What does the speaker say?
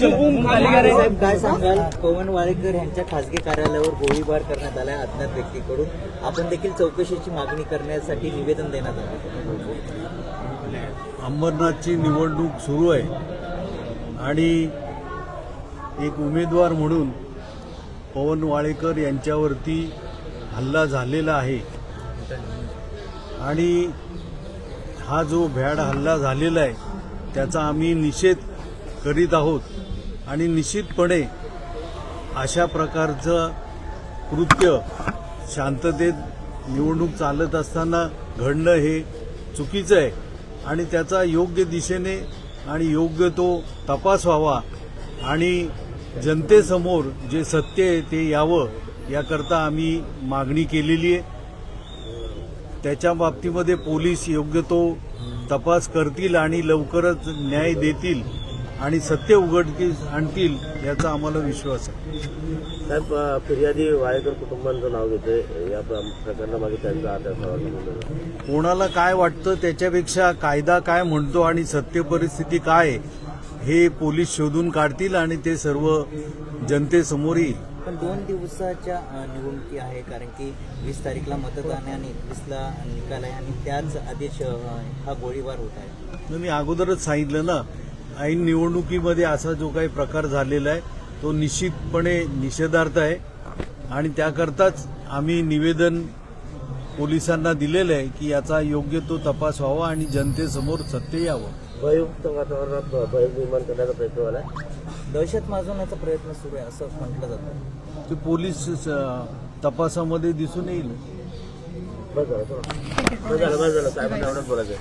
साहेब काय सांगाल? पवन वाळेकर यांच्या खासगी कार्यालयावर गोळीबार करण्यात आलाय अज्ञात व्यक्तीकडून. आपण देखील चौकशीची मागणी करण्यासाठी निवेदन देण्यात आलं अंबरनाथची निवडणूक सुरू आहे. आणि एक उमेदवार म्हणून पवन वाळेकर यांच्यावरती हल्ला झालेला आहे. आणि हा जो भ्याड हल्ला झालेला आहे त्याचा आम्ही निषेध करीत आहोत. आणि निश्चितपणे अशा प्रकारचं कृत्य शांततेत निवडणूक चालत असताना घडणं हे चुकीचं आहे. आणि त्याचा योग्य दिशेने आणि योग्य तो तपास व्हावा आणि जनतेसमोर जे सत्य आहे ते यावं याकरता आम्ही मागणी केलेली आहे. त्याच्या बाबतीमध्ये पोलीस योग्य तो तपास करतील आणि लवकरच न्याय देतील आणि सत्य उघडकीस आणतील याचा आम्हाला विश्वास आहे. साहेब फिर्यादी वाळेकर कुटुंबांचं नाव घेतोय. या प्र- प्रकरणामागे त्यांचा आधार कोणाला काय वाटतं त्याच्यापेक्षा कायदा काय म्हणतो आणि सत्य परिस्थिती काय आहे, हे पोलीस शोधून काढतील आणि ते सर्व जनतेसमोर येईल. पण दोन दिवसाच्या निवडणुकी आहे कारण की वीस तारीखला मतदान आहे आणि एकवीसला निकाल आहे आणि त्याच आदेश हा गोळीबार होत आहे. मी अगोदरच सांगितलं ना ऐन निवडणुकीमध्ये असा जो काही प्रकार झालेला आहे तो निश्चितपणे निषेधार्थ आहे. आणि त्याकरताच आम्ही निवेदन पोलिसांना दिलेलं आहे की याचा योग्य तो तपास व्हावा आणि जनतेसमोर सत्य यावं. भययुक्त वातावरणात भय निर्माण करण्याचा प्रयत्न झाला दहशत माजवण्याचा प्रयत्न सुरू आहे असं म्हटलं जातं. ते पोलीस तपासामध्ये दिसून येईल. बस झालं बस झालं. बस झालं साहेबांना एवढंच बोलायचं